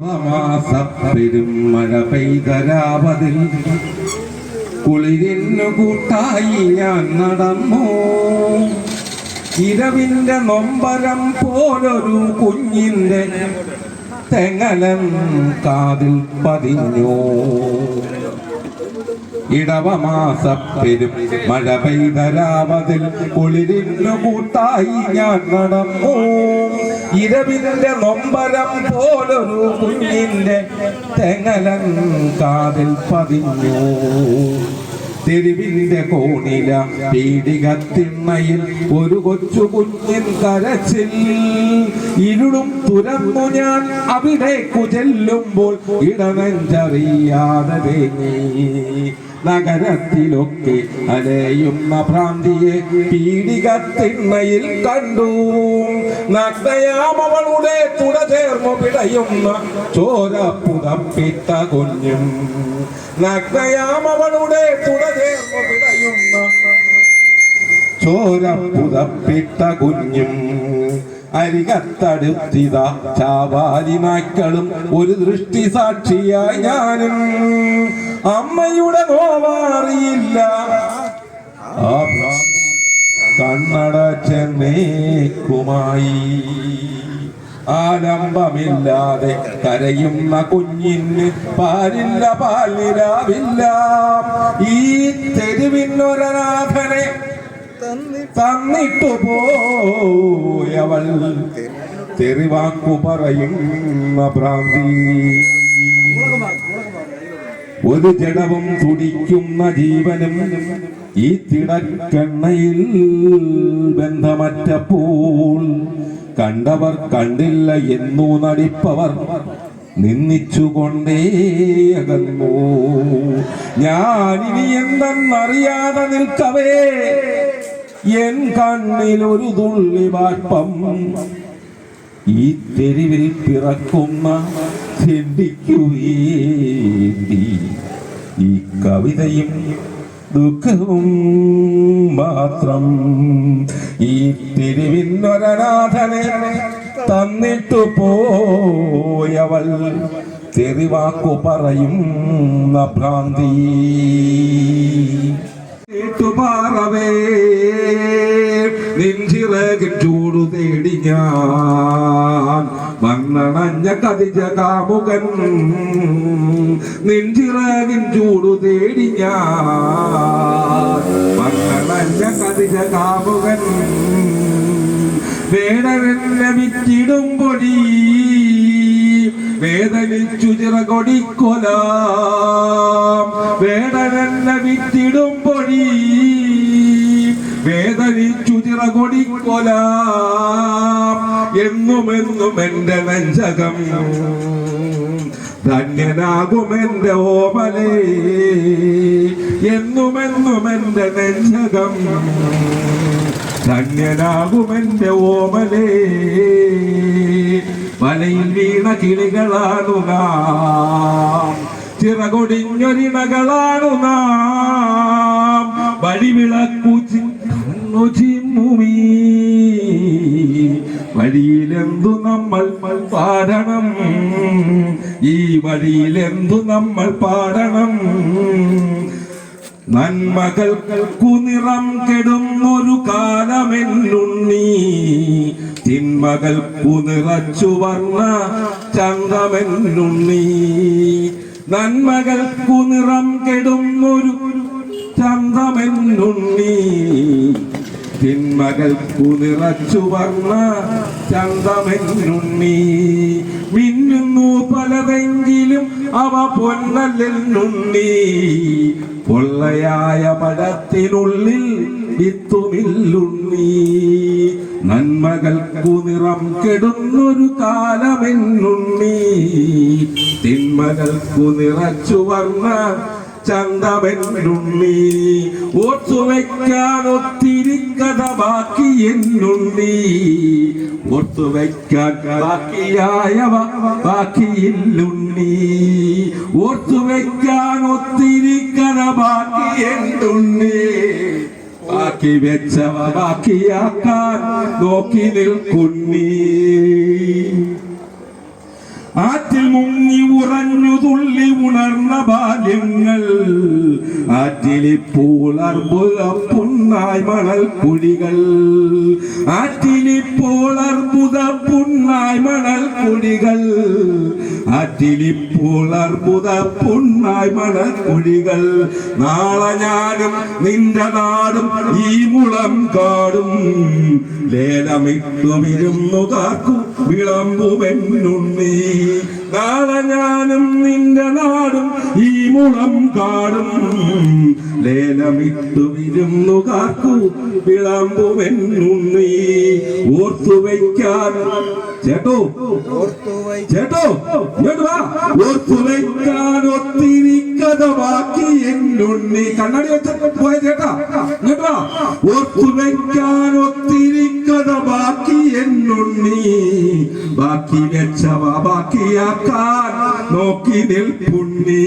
മാസപ്പെരും മഴ പെയ്തരാവതിൽ കുളിരിന്നു കൂട്ടായി ഞാൻ നടന്നു. ഇരവിന്റെ നൊമ്പരം പോലൊരു കുഞ്ഞിന്റെ തെങ്ങലം കാതിൽ പതിഞ്ഞു. ഇടവമാസപ്പെരും മഴ പെയ്തരാമതിൽ കുളിരിന്നു കൂട്ടായി ഞാൻ നടന്നു. ഇരവിന്റെ നൊമ്പരം പോലൊരു കുഞ്ഞിന്റെ തെങ്ങലൻ കാതിൽ പതിഞ്ഞു. തെരുവിന്റെ കോണില പീഡികത്തിണ്ണയിൽ ഒരു കൊച്ചു കുഞ്ഞിൻ കരച്ചിൽ. ഇരുളും തുരന്നു ഞാൻ അവിടെ കുചെല്ലുമ്പോൾ ഇടനെഞ്ചറിയാതെ നഗരത്തിലൊക്കെ അലയുന്ന ഭ്രാന്തിയെ പീഡികത്തിണ്ണയിൽ കണ്ടു. നഗ്നയാമവളുടെ തുട ചേർന്നു പിടയുന്ന ചോര പുതപ്പിത്ത കുഞ്ഞും. നഗ്നയാമവളുടെ തുട ചേർന്നു പിടയുന്ന ചോര പുതപ്പിത്ത കുഞ്ഞും. അരികത്തടുത്തിത ചാവാലി മക്കളും ഒരു ദൃഷ്ടി സാക്ഷിയായി ഞാനും. അമ്മയുടെ നോവാറിയില്ല. ആ ഭ്രാന്തി കണ്ണട ചെന്നേക്കുമായി ആലംബമില്ലാതെ കരയുന്ന കുഞ്ഞിന് പാലില്ല പാലിരാവില്ല ഈ തെരുവിനൊരനാഥനെ തന്നിട്ടു പോയവൾ തെറിവാക്കു പറയുന്ന ഭ്രാന്തി. ഒരു ജഡവും തുടിക്കുന്ന ജീവനും ഈ തിടക്കണ്ണയിൽ ബന്ധമറ്റപ്പോൾ കണ്ടവർ കണ്ടില്ല എന്നു നടിപ്പവർ നിന്നിച്ചുകൊണ്ടേ അകന്നു. ഞാനിനി എന്തെന്നറിയാതെ നിൽക്കവേ. എൻ കണ്ണിൽ ഒരു തുള്ളി ബാഷ്പം ഈ തെരുവിൽ പിറക്കുന്ന ചെണ്ടിക്കു വേണ്ടി ഈ കവിതയും ദുഃഖവും മാത്രം ഈ തെരുവിനൊരനാഥനെ തന്നിട്ടു പോയവൾ തെറിവാക്കു പറയുന്ന ഭ്രാന്തി. കേട്ടുപാറവേ നെഞ്ചിറകിൻ ചൂടു തേടി ഞാൻ മണ്ണണഞ്ഞ കതിജ കാമുകൻ. നെഞ്ചിറകിൻ ചൂടു തേടി ഞാൻ മണ്ണണഞ്ഞ കതിജ കാമുകൻ. വേടനെന്നെ വിറ്റിടും പൊടി. വേദനിച്ചു ചിറകൊടിക്കൊല. വേടനെന്നെ വിറ്റിടും ചിറകൊടിക്കൊല എന്നുമെന്നും എന്റെ നെഞ്ചകം. ധന്യനാകും എന്റെ ഓമലേ. എന്നുമെന്നും എന്റെ നെഞ്ചകം. ധന്യനാകും എന്റെ ഓമലേ. വലയിൽ വീണ കിളികളാണു നാം. ചിറകൊടിഞ്ഞൊരിണകളാണു നാം. വഴിവിളക്കു പാടണം. ഈ വഴിയിലെന്തു നമ്മൾ പാടണം? നന്മകൾക്കു നിറം കെടുന്നൊരു കാലമെന്നുണ്ണി. തിന്മകൾക്കു നിറച്ചു വർണ ചന്തമെന്നുണ്ണി. നന്മകൾക്കു നിറം കെടുന്നൊരു ചന്തമെന്നുണ്ണി. തിന്മകൾക്കു നിറച്ചു വർണ ചന്തമെന്നുണ്ണി മിന്നുന്നു പലതെങ്കിലും അവ പൊന്നല്ലെന്നുണ്ണി പൊള്ളയായ പഴത്തിനുള്ളിൽ വിത്തുമില്ലുണ്ണി നന്മകൾക്കു നിറം കെടുന്നൊരു കാലമെന്നുണ്ണി തിന്മകൾക്കു നിറച്ചു വർണ ചന്തമെന്നുണ്ണി. ഓർത്തു വയ്ക്കാൻ ഒത്തിരി കഥ ബാക്കി എന്നുണ്ണി ഓർത്തു വയ്ക്കാൻ ബാക്കിയായവ ബാക്കിയില്ലുണ്ണി ഓർത്തു വയ്ക്കാൻ ഒത്തിരി കഥ ബാക്കി എന്നുണ്ണി ബാക്കി വെച്ചവ ബാക്കിയാക്കാൻ നോക്കി നിൽക്കുന്നീ ആറ്റിൽ മുങ്ങി ഉറഞ്ഞു തുള്ളി ഉണർന്ന ബാല്യങ്ങൾ. ആറ്റിലിപ്പോൾ അർബുദ മണൽ കുഴികൾ ആറ്റിലിപ്പോൾ അർബുദ പുണ്ണായി മണൽ കുഴികൾ ആറ്റിലിപ്പോൾ അർബുദ പുണ്ണായി മണൽ കുഴികൾ നാളെ ഞാനും നിന്റെ നാടും ഈ മുളം കാടും. ലേലമിട്ടു വിരുന്നു കാക്കു വിളമ്പുമെന്നുണ്ണി. നാളെ ഞാനും നിന്റെ നാടും ഈ മുളം കാടും. ലേലമിട്ടു വിരുന്നു കാക്കു വിളമ്പുമെന്നുണ്ണി. ഓർത്തു വയ്ക്കാൻ. ചേട്ടോ? ചേട്ടോ? ഓർത്തു വയ്ക്കാൻ ഒത്തിരി ബാക്കി എന്നുണ്ണി കണ്ണടി വെച്ച പോയ ഇങ്ങോട്ട് വാ ഓർത്തു ഒത്തിരി കഥ ബാക്കി എന്നുണ്ണി ബാക്കി വെച്ചവ ബാക്കിയാക്കാൻ നോക്കി നിൽപ്പുണ്ണി